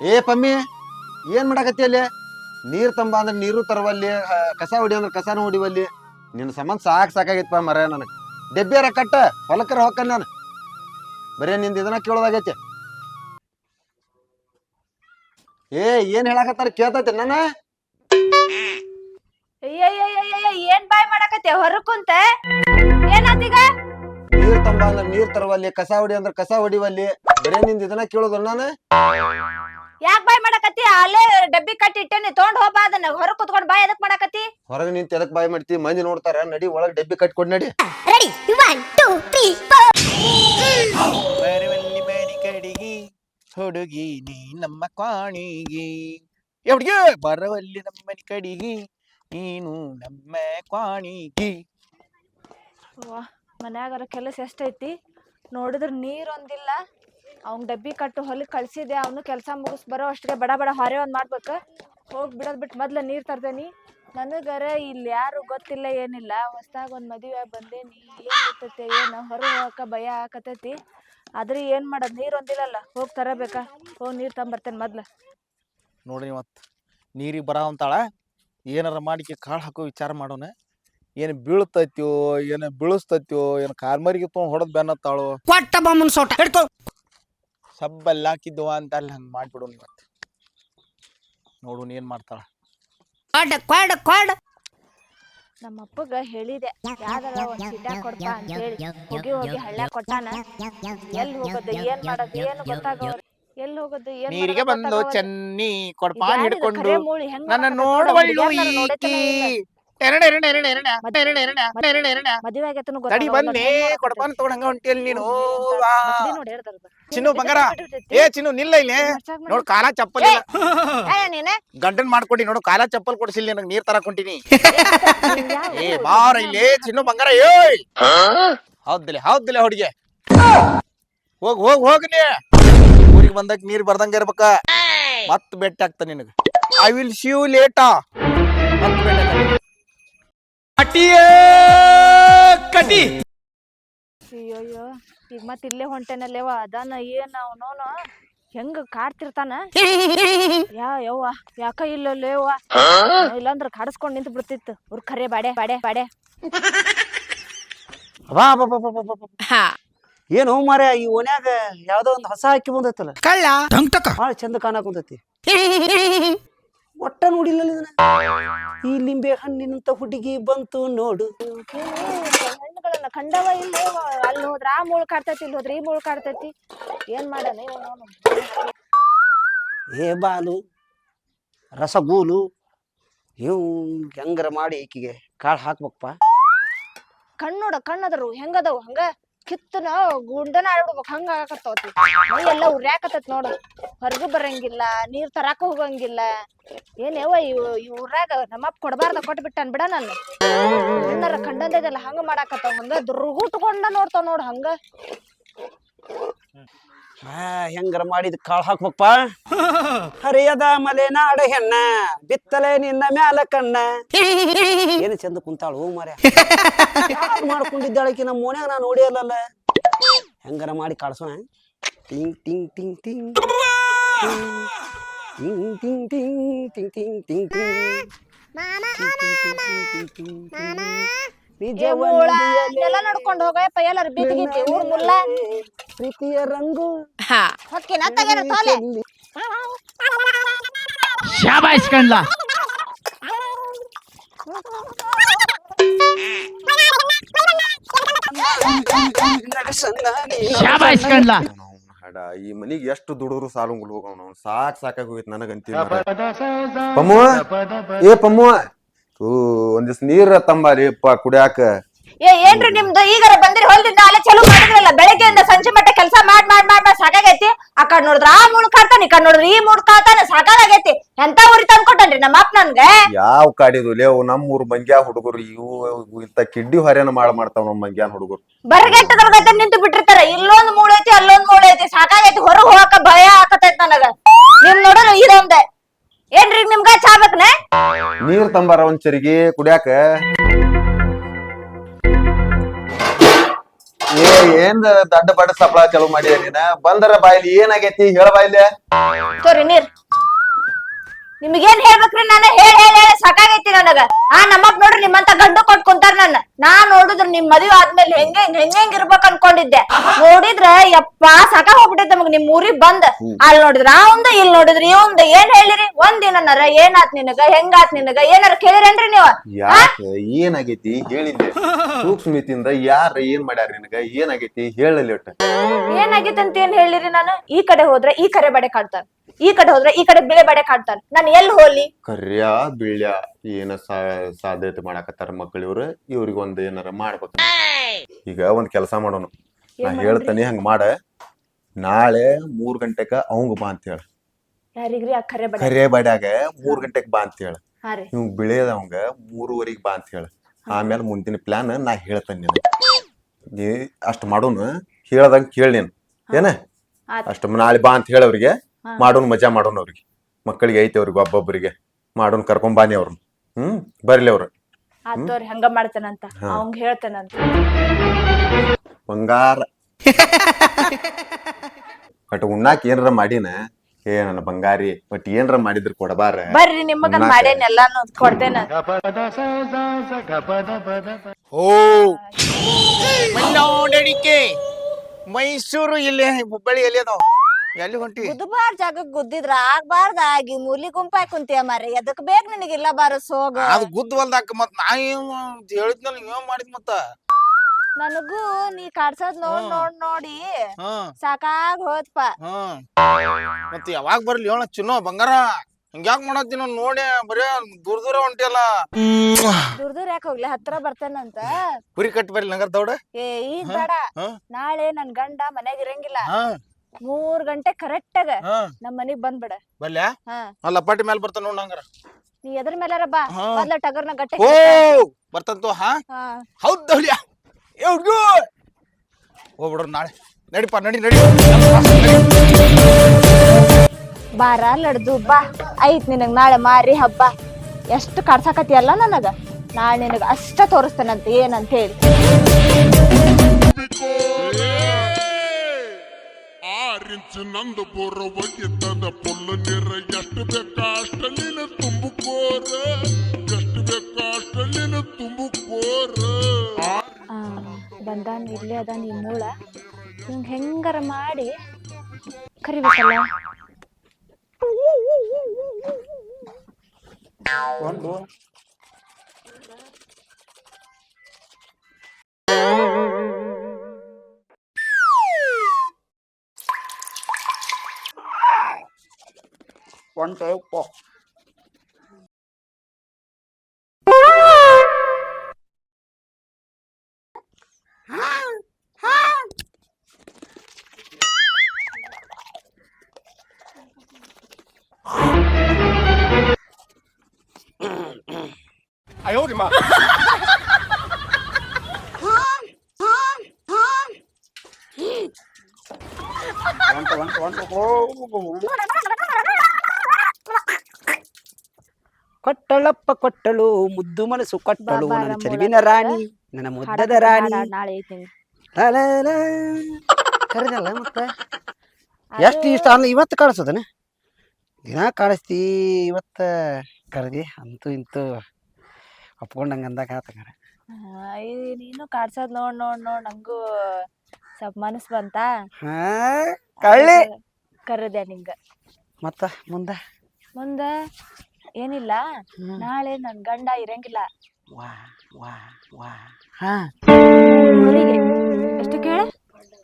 ಏ ಪಮ್ಮಿ ಏನ್ ಮಾಡಾಕತ್ತಿ ಅಲ್ಲಿ? ನೀರ್ ತಂಬ ಅಂದ್ರೆ ನೀರು ತರವಲ್ಲಿ ಕಸ ಹೊಡಿ ಅಂದ್ರೆ ಕಸಾನು ಹೊಡಿವಲ್ಲಿ. ನಿನ್ನ ಸಂಬಂಧ ಸಾಕ್ ಸಾಕಾಗೈತಪ್ಪ ಮರ ನನಗೆ. ಡೆಬ್ಬಿಯರ ಕಟ್ಟ? ಹೊಲಕರ ಹೊಕ್ಕ ನಾನು. ಬರೇ ನಿಂದ ಇದನ್ನ ಕೇಳೋದಾಗೈತಿ. ಏ ಏನ್ ಹೇಳಾಕತ್ತಾರ ಕೇಳ್ತೈತಿ ನನ್ನ? ಏನ್ ಬಾಯ್ ಮಾಡಕತ್ತೆ? ಹೊರಕುಂತ ಏನಾತೀಗ ನೀರ್ ತಂಬ ಅಂದ್ರೆ ನೀರ್ ತರವಲ್ಲಿ ಕಸ ಹೊಡಿ ಅಂದ್ರೆ ಕಸ ಹೊಡಿವಲ್ಲಿ. ಬರೇ ನಿಂದ ಇದನ್ನ ಕೇಳೋದು ನಾನು? ಯಾಕ್ ಬಾಯ್ ಮಾಡಕತ್ತಿ? ಅಲ್ಲೇ ಡಬ್ಬಿ ಕಟ್ಟಿ ಇಟ್ಟೇನಿ ತೊಗೊಂಡ್ ಹೋಗ್ಬಾ ಅದನ್ನ. ಹೊರಗ್ ಕುತ್ಕೊಂಡ್ ಬಾಯ್ ಎದಕ್ ಮಾಡಕತ್ತಿ? ಹೊರಗೆ ನಿಂತ ಎದಕ್ ಬಾಯ್ ಮಾಡ್ತಿ? ಮಂದಿ ನೋಡ್ತಾರ ನಡಿ ಒಳಗ್ ಡಬ್ಬಿ ಕಟ್ಕೊಂಡ್ ನಡಿ. ಬರವಲ್ಲಿ ಬರಿ ಕಡಿಗಿ ಹುಡುಗಿ ನೀ ನಮ್ಮ ಕ್ವಾಣಿಗೆ. ಹುಡುಗಿ ಬರವಲ್ಲಿ ನಮ್ಮನಿ ಕಡಿಗಿ ನೀನು ನಮ್ಮ ಕ್ವಾಣಿಗೆ. ಮನ್ಯಾಗರ ಕೆಲಸ ಎಷ್ಟೈತಿ? ನೋಡಿದ್ರ ನೀರ್ ಒಂದಿಲ್ಲ. ಅವ್ನ್ ಡಬ್ಬಿ ಕಟ್ಟು ಹೊಲಕ್ ಕಳ್ಸಿದೆ ಅವ್ನು ಕೆಲಸ ಮುಗಿಸ್ ಬರೋ ಅಷ್ಟಿಗೆ ಬಡ ಬಡ ಹೊರೆ ಒಂದ್ ಮಾಡ್ಬೇಕ. ಹೋಗ್ ಬಿಡೋದು ಬಿಟ್ಟು ಮೊದ್ಲ ನೀರ್ ತರ್ತೇನಿ ನನಗರ ಇಲ್ಲಿ ಯಾರು ಗೊತ್ತಿಲ್ಲ ಏನಿಲ್ಲ. ಹೊಸ್ದಾಗ ಒಂದ್ ಮದುವೆ ಬಂದೇನಿ. ಏನ್ ಇರ್ತೈತೆ ಏನ? ಹೊರ ಹೋಗಕ ಭಯ ಆಕತೈತಿ ಆದ್ರೆ ಏನ್ ಮಾಡೋದ್? ನೀರ್ ಒಂದಿಲ್ಲಲ್ಲ. ಹೋಗ್ ತರಬೇಕಾ. ಹೋಗ್ ನೀರ್ ತಗೊಂಬರ್ತೇನೆ ಮೊದ್ಲ. ನೋಡ್ರಿ ಇವತ್ತು ನೀರಿಗೆ ಬರಾವಂತಾಳ ಏನಾರ ಮಾಡಿಕೆ ಕಾಳು ಹಾಕೋ ವಿಚಾರ ಮಾಡೋಣ. ಏನು ಬೀಳ್ತೈತ್ಯೋ ಏನು ಬೀಳಿಸ್ತೈತ್ಯೋ ಏನು ಕಾರ್ಮರಿಗೆ ತೊಗೊಂಡು ಹೊಡೆದ್ ಬೆನ್ನತ್ತಾಳು ಪಟ್ಟ ಬಾಮನ್ ಸೋಟ ಹಿಡ್ಕೊ. ಸಬ್ಬಲ್ಲಿ ಹಾಕಿದ್ವ ಅಂತ ಅಲ್ಲಿ ಹಂಗೆ ಮಾಡ್ಬಿಡೋಣ ಇವತ್ತು ನೋಡು ಏನ್ ಮಾಡ್ತಾಳ. ಕೊಡ ಕೊಡ ಕೊಡ ನಮ್ಮ ಅಪ್ಪಗ ಹೇಳಿದೆ ಯಾವ್ದಾರ ಒಂದ್ ಸಿಡ್ಡ ಕೊಡ್ಪ ಅಂತ ಹೇಳಿ ಹೋಗಿ ಹೋಗಿ ಹಳ್ಳ ಕೊಟ್ಟಾನ. ಎಲ್ಲಿ ಹೋಗೋದು ಏನ್ ಮಾಡೋದು ಏನು ಗೊತ್ತಾಗೋ ಎಲ್ಲಿ ಹೋಗೋದು ಏನ್ ನೀರಿಗೆ ಮಾಡೋದು ಬಂದು ಗೊತ್ತಾಗವಲ್ದು. ಚೆನ್ನಿ ಕೊಡ್ಪಾ ಕೊಡ್ಪಾನ್ ಹಿಡ್ಕೊಂಡು ಕರೆ ಮೂಳಿ ಹೆಂಗ್ ನನ್ನ ನೋಡವಳ್ಳು ನೋಡು, ನೋಡುವಳ್ಳು ಈಕಿ ಎರಡ ಎರಡ ಎರಡ ಎರಡ ಮತ್ತೆ ಎರಡ ಎರಡ ಮತ್ತೆ ಎರಡ ಎರಡ ಮದುವೆ ಆಗೈತನು ತಡಿ ಬನ್ನಿ ಕೊಡಪಾನ ತಗೊಂಡ್ ಹಂಗ ಹೊಂಟಿಯಲ್ಲಿ ನೀನು. ವಾ. ಚಿನ್ನು ಬಂಗಾರ. ಏ ಚಿನ್ನು ನಿಲ್ಲ ಇಲ್ಲಿ. ನೋಡ್ ಕಾಲ ಚಪ್ಪಲಿ ಇಲ್ಲ. ನೀನೆ? ಗಂಡನ್ ಮಾಡ್ಕೊಡಿ ನೋಡು ಕಾಲ ಚಪ್ಪಲ್ ಕೊಡಿಸಿಲ್ಲ ನನಗೆ ನೀರ್ ತರ ಹೊಂಟಿನಿ. ಏ ಬಾರ ಇಲ್ಲಿ ಚಿನ್ನು ಬಂಗಾರ ಏಯ್! ಹೌದಿಲ್ಲ ಹೌದಿಲ್ಲ ಹುಡುಗಿ. ಹೋಗ್ ಹೋಗ್ ಹೋಗ್ ನೀ. ಊರಿಗೆ ಬಂದಾಗ ನೀರ್ ಬರ್ದಂಗ ಇರ್ಬೇಕ. ಮತ್ ಬೆಟ್ಟ ಆಗ್ತ ನಿನಗ. ಐ ವಿಲ್ ಶಿವ್ ಲೇಟಾ ಕಟಿ ಅಯ್ಯಯ್ಯೋ ಈಗ ಮತ್ ಇಲ್ಲೇ ಹೊಂಟೇನಲ್ಲೇವ ಅದನ್ನ ಏನ ಅವನೋನು ಹೆಂಗ ಕಾಡ್ತಿರ್ತಾನ? ಯಾ ಯವ್ವ ಯಾಕ ಇಲ್ಲಲ್ಲೇವ ಇಲ್ಲಾಂದ್ರ ಕಾಡಿಸ್ಕೊಂಡ್ ನಿಂತ ಬಿಡ್ತಿತ್ತು. ಅವ್ರ ಖರೆ ಬಾಡೆ ಬಾಡೆ ಬಾಡೆ. ಬಾ. ಏನು ಮಾರ ಈ ಓನ್ಯಾಗ ಯಾವ್ದೋ ಒಂದು ಹೊಸ ಹಾಕಿ ಬಂದೈತಲ್ಲ. ಕಳ್ಳ. ಟಂಕ್ಟಕ ಭಾಳ ಚಂದ ಕಾಣಕುಂತೈತಿ ಒಟ್ಟ ನೋಡಿಲ್ಲ ಇದನ್ನ. ಈ ಲಿಂಬೆ ಹಣ್ಣಿನಂತ ಹುಡುಗಿ ಬಂತು ನೋಡು. ಹಣ್ಣುಗಳನ್ನ ಕಂಡವ ಇಲ್ಲ ಅಲ್ಲಿ ಹೋದ್ರ ಆ ಮೂಳ್ ಕಾಡ್ತೈತಿ ಇಲ್ಲಿ ಹೋದ್ರೆ ಈ ಮೂಳ್ ಕಾಡ್ತೈತಿ. ಏನ್ ಮಾಡಣ ಏ ಬಾಲು ರಸಗೂಲು ಇವು ಹೆಂಗರ ಮಾಡಿ ಈಕಿಗೆ ಕಾಳು ಹಾಕ್ಬೇಕಪ್ಪ. ಕಣ್ಣೋಡ ಕಣ್ಣದರು ಹೆಂಗದವು ಹಂಗ? ಕಿತ್ತನ ಗುಂಡನ ಆಡ್ಬಿಡ್ಬೇಕು. ಹಂಗ ಆಗಾಕತ್ತವತಿ ಮೈ ಎಲ್ಲ ಉರ್ಯಾಕತ್ತೈತಿ ನೋಡು. ಹೊರಗೂ ಬರಂಗಿಲ್ಲ, ನೀರ್ ತರಾಕ ಹೋಗಂಗಿಲ್ಲ. ಏನೇವ ಇವ್ ಈ ಊರಾಗ ನಮ್ಮಪ್ಪ ಕೊಡಬಾರ್ದ ಕೊಟ್ಬಿಟ್ಟನ್ ಬಿಡ ನಾನು ಅಣ್ಣರ ಕಂಡಂದೈತಲ್ಲ ಹಂಗ ಮಾಡಾಕತ್ತಾವ. ಹಂಗ ದುರ್ಗುಟ್ಕೊಂಡ ನೋಡ್ತಾವ ನೋಡು ಹಂಗ. ಹೆಂಗರ ಮಾಡಿದ ಕಾಳು ಹಾಕ್ಬೇಕಪ್ಪ ಹರಿಯದ ಮಲೆನಾಡ ಹೆಣ್ಣ ಬಿತ್ತಲೆ ನಿನ್ನ ಮ್ಯಾಲ ಕಣ್ಣ ಏನು ಚಂದ ಕುಂತಾಳು ಯಾರು ಮಾಡ್ಕೊಂಡಿದ್ದಾಳಕಿ ನಮ್ಮ ಮೋನ್ಯಾಗ ನಾನು ನೋಡಿಯಲ್ಲ ಹೆಂಗರ ಮಾಡಿ ಕಾಡ್ಸೋಣ ಟಿಂಗ್ ಟಿಂಗ್ ಟಿಂಗ್ ಟಿಂಗ್ ಟಿಂಗ್ ಟಿಂಗ್ ಟಿಂಗ್ ಟಿಂಗ್ ಟಿಂಗ್ ಟಿಂಗ್ ಟಿಂಗ್ ನಿಜ ಏ ಮೂಳ ಎಲ್ಲ ಹೋಗಪ್ಪ ಹೋಗಯಪ್ಪ ಎಲ್ಲಾರ ಬೀದಿಗೈತಿ ಊರ್ ಮುಲ್ಲ. ಪ್ರೀತಿಯ ರಂಗು ಹೊಕ್ಕಿನ ತಗೇನ ತೋಲೆ. ಶಾಬಾಯ್ಸ್ ಕಂಡ್ಲ. ಶಾಬಾಯ್ಸ್ ಕಂಡ್ಲ. ಹಡ ಈ ಮನಿಗೆ ಎಷ್ಟು ದುಡುರು ಸಾಲು ಹೋಗವ್ ಸಾಕ್ ಸಾಕಾಗಿ ಹೋಗಿತ್ತು ನನಗಂತೀವ ಪಮ್ಮು ಏ ಪಮ್ಮು ಒಂದಿವ್ಸ ನೀರ ತಂಬಾರಿ ಕುಡಿಯಾಕ ಕುಡ್ಯಾಕ. ಏ ಏನ್ರಿ ನಿಮ್ದು? ಈಗ ಬಂದ್ರಿ ಹೊಲ್ದಿಂದ ಅಲ್ಲೇ ಚಲೋ ಮಾಡಿದ್ರಲ್ಲ ಬೆಳಗ್ಗೆಯಿಂದ ಸಂಜೆ ಮಟ್ಟ ಕೆಲಸ ಮಾಡ್ ಮಾಡ್ ಮಾಡ್ ಮಾಡ್ ಸಾಕಾಗೈತಿ. ಆ ಕಡೆ ನೋಡಿದ್ರ ಆ ಮೂಳ್ ಕಾಡ್ತಾನ ಈ ಕಡೆ ನೋಡಿದ್ರ ಈ ಮೂಳ್ ಕಾಡ್ತಾನ ಸಾಕಾಗೈತಿ. ಎಂತ ಊರಿ ತಂದ್ಕೊಟ್ಟನ್ರಿ ನಮ್ಮ ಅಪ್ಪ ನನ್ಗೆ? ಯಾವ ಕಾಡಿದು? ಲೇವು ನಮ್ಮ ಊರ್ ಮಂಗ್ಯಾ ಹುಡುಗರು ಇವು ಇಂತ ಕಿಡ್ಡಿ ಹೊರೆನ ಮಾಡ್ ಮಾಡ್ತಾವ ನಮ್ಮ ಮಂಗ್ಯಾನ್ ಹುಡುಗರು. ಬರಗೆಟ್ಟದ್ರಗತ್ತೆ ನಿಂತು ಬಿಟ್ಟಿರ್ತಾರ. ಇಲ್ಲೊಂದ್ ಮೂಳೈತಿ ಐತಿ ಅಲ್ಲೊಂದ್ ಮೂಳೆ ಐತಿ ಸಾಕಾಗೈತಿ. ಹೊರಗ್ ಹೋಗಕ ಭಯ ಆಕತೈತಿ ನನಗ. ನಿಮ್ ನೋಡೋಣ ಇದೊಂದೆ. ಏನ್ರಿ ನಿಮ್ಗ ಚಾ ಬೇಕನ? ನೀರ್ ತಂಬಾರ ಒಂದ್ ಚರಿಗೆ ಕುಡಿಯಾಕ? ಏ ಏನ್ ದಡ್ಡ ಬಡ್ಡ ಸಪ್ಳ ಚಲೋ ಮಾಡಿ ನೀನ? ಬಂದರ ಬಾಯ್ಲಿ ಏನಾಗೈತಿ? ಹೇಳ ಬಾಯ್ಲಿ ತೋರಿ ನೀರ್. ನಿಮಗೇನ್ ಹೇಳ್ಬೇಕ್ರಿ ನಾನು? ಹೇಳ ಹೇಳ ಹೇಳಿ ಸಾಕಾಗೈತಿ ನನಗ. ಆ ನಮ್ಮಪ್ಪ ನೋಡ್ರಿ ನಿಮ್ಮಂತ ಗಂಡು ಕೊಟ್ ಕುಂತಾರ ನನ್ನ. ನಾ ನೋಡಿದ್ರ ನಿಮ್ ಮದುವೆ ಆದ್ಮೇಲೆ ಹೆಂಗೆ ಹೆಂಗ್ ಹೆಂಗ್ ಇರ್ಬೇಕ್ ಅನ್ಕೊಂಡಿದ್ದೆ. ನೋಡಿದ್ರ ಯಪ್ಪ ಸಾಕಾಗ ಹೋಗ್ಬಿಟ್ಟೈತೆ ನಮಗ್ ನಿಮ್ ಊರಿಗ್ ಬಂದ್. ಅಲ್ಲಿ ನೋಡಿದ್ರ ಅವಂದ ಇಲ್ಲಿ ನೋಡಿದ್ರ ಒಂದ್ ಏನ್ ಹೇಳಿರಿ? ಒಂದ್ ಒಂದಿನರ ಏನಾತ್ ನಿನಗ? ಹೆಂಗಾತ್ ನಿನಗ? ಏನಾರ ಕೇಳಿರೇನ್ರಿ ನೀವ್? ಯಾಕ ಏನಾಗೈತಿ? ಹೇಳಿದ್ದೆ. ಸೂಕ್ಷ್ಮಿತಿಂದ ಯಾರ ಏನ್ ಮಾಡ್ಯಾರ ನಿನಗ? ಏನಾಗೈತಿ? ಹೇಳಲಿ ಒಟ್ಟ. ಏನಾಗೈತೆ ಅಂತ ಏನ್ ಹೇಳಿರಿ ನಾನು? ಈ ಕಡೆ ಹೋದ್ರ ಈ ಕರೆ ಬಡೆ ಕಾಡ್ತಾರ ಈ ಕಡೆ ಹೋದ್ರೆ ಈ ಕಡೆ ಬಿಳೆ ಬಡೆ ಕಾಡ್ತಾರ ನಾನ್ ಎಲ್ಲಿ ಹೋಲಿ ಕರ್ಯ ಬಿಳ್ಯ ಏನ ಸಾ- ಸಾಧ್ಯತೆ ಮಾಡಾಕತ್ತಾರ ಮಕ್ಳು ಇವ್ರು ಇವ್ರಿಗೆ ಒಂದ್ ಏನಾರ ಮಾಡ್ಬೇಕು. ಈಗ ಒಂದ್ ಕೆಲಸ ಮಾಡೋನು. ನಾ ಹೇಳ್ತಾನೆ ಹಂಗ ಮಾಡ. ನಾಳೆ ಮೂರ್ ಗಂಟೆಕ ಅವಂಗ ಬಾ ಅಂತ ಹೇಳ. ಯಾರಿಗ್ರಿ ಆ ಕರೆ ಬಡೆ? ಕರೆ ಬಡ್ಯಾಗ ಮೂರ್ ಗಂಟೆಕ್ ಬಾ ಅಂತ ಹೇಳ. ಹಾ ರೀ. ಇವ್ ಬಿಳಿಯದ ಅವಂಗ ಮೂರುವರೆಗ್ ಬಾ ಅಂತ ಹೇಳ. ಆಮೇಲೆ ಮುಂದಿನ ಪ್ಲಾನ್ ನಾ ಹೇಳ್ತೇನೆ ನೀನು ನೀ ಅಷ್ಟ್ ಮಾಡೋನು ಹೇಳ್ದಂಗ ಕೇಳ ನೀನು. ಏನ? ಆತ್. ಅಷ್ಟ ನಾಳೆ ಬಾ ಅಂತ ಹೇಳವ್ರಿಗೆ ಹಾ. ಮಾಡೋನ್ ಮಜಾ ಮಾಡೋನ್ ಅವ್ರಿಗೆ. ಮಕ್ಕಳಿಗೆ ಐತೆ ಅವ್ರಿಗೆ ಒಬ್ಬೊಬ್ಬರಿಗೆ. ಮಾಡೋನ್ ಕರ್ಕೊಂಡ್ ಬಾನಿ ಅವ್ರನ್ನ. ಹ್ಮ್? ಬರ್ಲಿ ಅವ್ರು. ಆತೋರಿ ಹಂಗ ಮಾಡ್ತಾನಂತ. ಅವಂಗ ಹೇಳ್ತಾನಂತ. ಬಂಗಾರ. ಬಟ್ ಉಣ್ಣಾಕ್ ಏನಾರ ಮಾಡಿನ? ಏ ನನ್ನ ಬಂಗಾರಿ ಬಟ್ ಏನಾರ ಮಾಡಿದ್ರ ಕೊಡಬಾರ. ಬರ್ರಿ ನಿಮಗ. ಮಾಡೇನ್ ಎಲ್ಲಾನು ಕೊಡ್ತೇನ. ಓ ಮೈಸೂರು ಇಲ್ಲಿ ಹುಬ್ಬಳ್ಳಿ ಎಲ್ಲಿ ಅದಾವ? ಎಲ್ಲಿ ಹೊಂಟಿ? ಗುದ್ದಬಾರ್ದ ಜಾಗಕ್ ಗುದ್ದಿದ್ರ ಆಗ್ಬಾರ್ದ ಆಗಿ ಮೂಲಿ ಗುಂಪಾಯ್ ಕುಂತಿಯ ಮಾರಿ ಎದಕ್ ಬೇಕ್ ಇಲ್ಲ ಬಾರ ಸೋಗ? ಅದು ಗುದ್ದ ಹೊಲ್ದಾಕ ಮತ್ ನಾ ಏನ್ ಹೇಳಿದ್ನಲ್ಲ ಏನ್ ಮಾಡಿದ್ ಮತ್ತ? ನನಗೂ ನೀ ಕಾಡ್ಸದ್ ನೋಡ್ ನೋಡ್ ನೋಡಿ. ಹ್ಮ್ ಸಾಕಾಗ್ ಹೋತ್ಪ. ಹ್ಮ್ ಮತ್ ಯಾವಾಗ ಬರ್ಲಿ ಹೇಳ ಚಿನ್ನೋ ಬಂಗಾರ? ಹಿಂಗ್ಯಾಕ್ ಮಾಡತ್ತಿ ನಾನ್ ನೋಡಿ ಬರೇ ದೂರ ದೂರ ಹೊಂಟಿಯಲ್ಲ. ದೂರ ದೂರ ಯಾಕೆ ಹೋಗ್ಲಿ? ಹತ್ರ ಬರ್ತೇನಂತ ಕುರಿ ಕಟ್ಟಿ ಬರ್ಲಿ ನಂಗರ್ ದೌಡ ಏ ಈಗ ಹಾ? ಬೇಡ. ಹಾ? ನಾಳೆ ನನ್ ಗಂಡ ಮನೆಗ್ ಇರಂಗಿಲ್ಲ. ಹಾ. ಮೂರ್ ಗಂಟೆ ಕರೆಕ್ಟ್ ಆಗ ನಮ್ಮ ನಮ್ ಮನಿಗ್ ಬಂದ್ಬಿಡ. ಬರ್ಲ್ಯಾ? ಹಾ. ಅಲ್ಲ ಪಟ್ಟಿ ಮೇಲೆ ಬರ್ತಾನ ನೋಡ್ ನಂಗಾರ. ನೀ ಎದ್ರ ಮೇಲಾರ ಬಾ. ಹಾ. ಮೊದ್ಲ ಟಗರ್ನ ಗಟ್ಟೆ ಓ ಬರ್ತಂತು ಹಾ? ಹಾ. ಹೌದ್ ದೌಡ್ಯ ಏ ಹುಡ್ಗು! ಹೋಗ್ಬಿಡ್ರ ನಾಳೆ. ನಡಿಪ ನಡಿ ನಡಿ. ಬಾರ ನಡ್ದು ಬಾ. ಐತ್ ನಿನಗ್ ನಾಳೆ ಮಾರಿ ಹಬ್ಬ. ಎಷ್ಟು ಕಾಡ್ಸಾಕತಿಯಲ್ಲ ನನಗ? ನಾಳೆ ನಿನಗ ಅಷ್ಟ ತೋರಿಸ್ತೇನಂತ ಏನಂತ ಹೇಳಿ. ಆರಿಂಚು ನಂದು ಬೋರ ಒಗಿತದ ಪುಲ್ಲ ನೀರ ಎಷ್ಟು ಬೇಕಾ ಅಷ್ಟಲ್ಲಿನ ತುಂಬುಕೋರ ಎಷ್ಟು ಬೇಕಾ ಅಷ್ಟಲ್ಲಿನ ತುಂಬುಕೋರ ಆ, ಬಂದಾನ ಇಲ್ಲೇ ಅದಾನ ಈ ಮೂಳ ಹಿಂಗ್ ಹೆಂಗಾರ ಮಾಡಿ ಕರಿಬೇಕಲ್ಲ కొంటే పో 哎呦我的妈！ಕೊಟ್ಟಳು ಮುದ್ದು ಮನಸ್ಸು ಕೊಟ್ಟಳು ನನ್ನ ಚರಿವಿನ ರಾಣಿ ನನ್ನ ಮುದ್ದದ ರಾಣಿ. ಹಾಡ ನಾಳೆ ಐತಿ ಕರೆದಲ್ಲ ಮತ್ತೆ? ಎಷ್ಟು ಇಷ್ಟ ಅಲ್ಲ ಇವತ್ತು ಕಾಣಿಸೋದನ ದಿನ ಕಾಣಿಸ್ತಿ ಇವತ್ತ ಕರೆದಿ ಅಂತೂ ಇಂತೂ ಒಪ್ಕೊಂಡಂಗ ಅಂದಾಗ ಆತಂಗಾರ ನೀನು ಕಾಡ್ಸೋದ್ ನೋಡ್ ನೋಡ್ ನೋಡ್ ನಂಗೂ ಸ್ವಲ್ಪ ಮನಸ್ ಬಂತ? ಕಳ್ಳಿ. ಕರೆದೆ ನಿಂಗ. ಮತ್ತ ಮುಂದ? ಮುಂದ? ಏನಿಲ್ಲ. ನಾಳೆ ನನ್ ಗಂಡ ಇರಂಗಿಲ್ಲ. ವಾ ವಾ ವಾ ಹಾ. ಊರಿಗೆ. ಎಷ್ಟು ಕೇಳ?